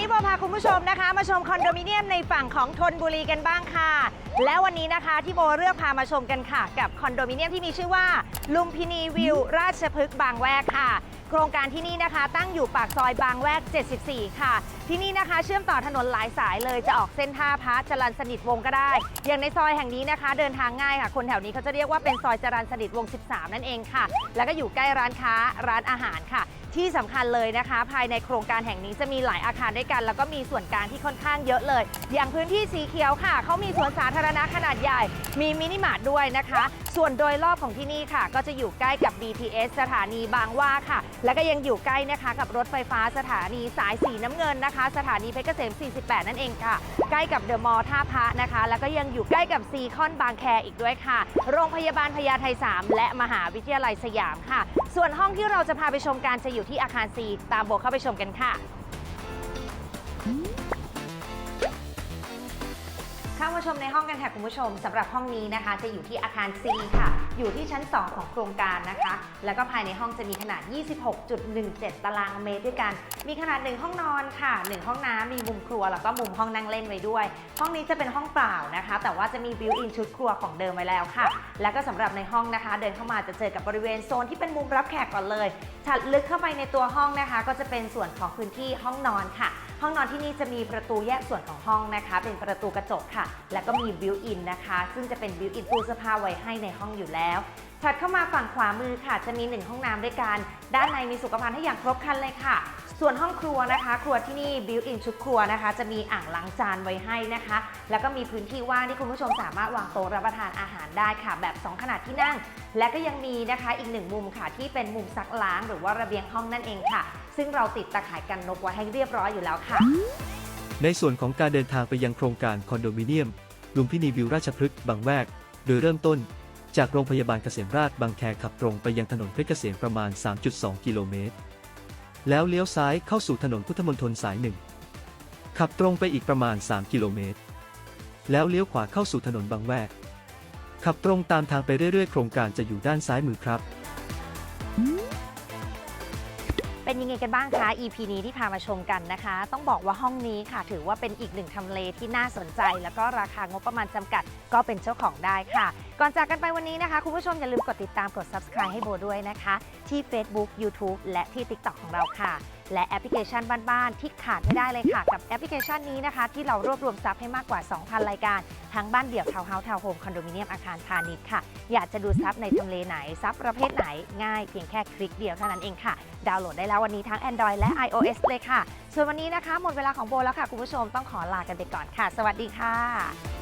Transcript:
นี้โบพาคุณผู้ชมนะคะ มาชมคอนโดมิเนียมในฝั่งของธนบุรีกันบ้างค่ะ และวันนี้นะคะที่โบเลือกพามาชมกันค่ะ กับคอนโดมิเนียมที่มีชื่อว่า ลุมพินีวิว ราชพฤกษ์บางแวกค่ะ โครงการที่นี่นะคะ ตั้งอยู่ปากซอยบางแวก 74 ค่ะ ที่นี่นะคะ เชื่อมต่อถนนหลายสายเลยจะออกเส้นท่าพระจรันสนิทวงศ์ก็ได้ อย่างในซอยแห่งนี้นะคะ เดินทางง่ายค่ะ คนแถวนี้เขาจะเรียกว่าเป็นซอยจรันสนิทวงศ์13 นั่นเองค่ะ แล้วก็อยู่ใกล้ร้านค้าร้านอาหารค่ะ ที่สำคัญเลยนะคะ ภายในโครงการแห่งนี้จะมีหลายอาคารด้วยกัน แล้วก็มีส่วนกลางที่ค่อนข้างเยอะเลย อย่างพื้นที่สีเขียวค่ะเขามีสวนสาธารณะขนาดใหญ่ มีมินิมาร์ทด้วยนะคะ ส่วนโดยรอบของที่นี่ค่ะ ก็จะอยู่ใกล้กับ BTS สถานีบางหว่าค่ะ แล้วก็ยังอยู่ใกล้นะคะกับรถไฟฟ้าสถานีสายสีน้ำเงินนะคะ สถานีเพชรเกษม 48 นั่นเองค่ะ ใกล้กับเดอะมอลล์ท่าพระนะคะ แล้วก็ยังอยู่ใกล้กับซีคอนบางแคอีกด้วยค่ะ โรงพยาบาลพญาไท3และมหาวิทยาลัยสยามค่ะ ส่วนห้องที่เราจะพาไปชมกันจะอยู่ที่อาคาร C ตามโบเข้าไปชมกันค่ะ เข้า มาชมในห้องกันค่ะคุณผู้ชมสำหรับห้องนี้นะคะ จะอยู่ที่อาคาร C ค่ะ อยู่ที่ชั้น 2 ของโครงการนะคะ แล้วก็ภายในห้องจะมีขนาด 26.17 ตารางเมตรด้วยกัน มีขนาด 1 ห้องนอนค่ะ 1 ห้องน้ำมีมุมครัว แล้วก็มุมห้องนั่งเล่นไว้ด้วย ห้องนี้จะเป็นห้องเปล่านะคะ แต่ว่าจะมีบิวอินชุดครัวของเดิมไว้แล้วค่ะ แล้วก็สำหรับในห้องนะคะ เดินเข้ามาจะเจอกับบริเวณโซนที่เป็นมุมรับแขกก่อนเลยถัดลึกเข้าไปในตัวห้องนะคะ ก็จะเป็นส่วนของพื้นที่ห้องนอนค่ะ ห้องนอนที่นี่จะมีประตูแยกส่วนของห้องนะคะ เป็นประตูกระจกค่ะแล้วก็มีบิวอินนะคะ ซึ่งจะเป็นบิวอินตู้เสื้อผ้าไว้ให้ในห้องอยู่แล้วถัดเข้ามาฝั่งขวามือค่ะ จะมีหนึ่งห้องน้ำด้วยกัน ด้านในมีสุขภัณฑ์ให้อย่างครบครันเลยค่ะ ส่วนห้องครัวนะคะ ครัวที่นี่บิวอินชุดครัวนะคะ จะมีอ่างล้างจานไว้ให้นะคะ แล้วก็มีพื้นที่ว่างที่คุณผู้ชมสามารถวางโต๊ะรับประทานอาหารได้ค่ะ แบบ 2 ขนาดที่นั่ง และก็ยังมีนะคะอีกหนึ่งมุมค่ะ ที่เป็นมุมซักล้างหรือว่าระเบียงห้องนั่นเองค่ะ ซึ่งเราติดตะข่ายกันนกไว้ให้เรียบร้อยอยู่แล้วค่ะ ในส่วนของการเดินทางไปยังโครงการคอนโดมิเนียมลุมพินีวิวราชพฤกษ์บางแวก โดยเริ่มต้น จากโรงพยาบาลเกษมราชบางแคขับตรงไปยังถนนเพชรเกษมประมาณ 3.2 กิโลเมตร แล้วเลี้ยวซ้ายเข้าสู่ถนนพุทธมณฑลสายหนึ่ง ขับตรงไปอีกประมาณ 3 กิโลเมตร แล้วเลี้ยวขวาเข้าสู่ถนนบางแวก ขับตรงตามทางไปเรื่อยๆ โครงการจะอยู่ด้านซ้ายมือครับ ยังไงกันบ้างคะ EP นี้ที่พามาชมกันนะคะ ต้องบอกว่าห้องนี้ค่ะ ถือว่าเป็นอีกหนึ่งทำเลที่น่าสนใจ แล้วก็ราคางบประมาณจำกัดก็เป็นเจ้าของได้ค่ะ ก่อนจากกันไปวันนี้นะคะ คุณผู้ชมอย่าลืมกดติดตามกด subscribe ให้โบด้วยนะคะ ที่ Facebook YouTube และที่ TikTok ของเราค่ะ และแอปพลิเคชันบ้านๆที่ขาดไม่ได้เลยค่ะ กับแอปพลิเคชันนี้นะคะ ที่เรารวบรวมซับให้มากกว่า 2,000 รายการ ทั้งบ้านเดี่ยวทาวน์เฮาส์ทาวน์โฮมคอนโดมิเนียมอาคารพาณิชย์ค่ะ อยากจะดูซับในทำเลไหนซับประเภทไหนง่ายเพียงแค่คลิกเดียวเท่านั้นเองค่ะ ดาวน์โหลดได้แล้ววันนี้ทั้ง Android และ iOS เลยค่ะ ส่วนวันนี้นะคะ หมดเวลาของโบแล้วค่ะคุณผู้ชมต้องขอลากันไปก่อนค่ะ สวัสดีค่ะ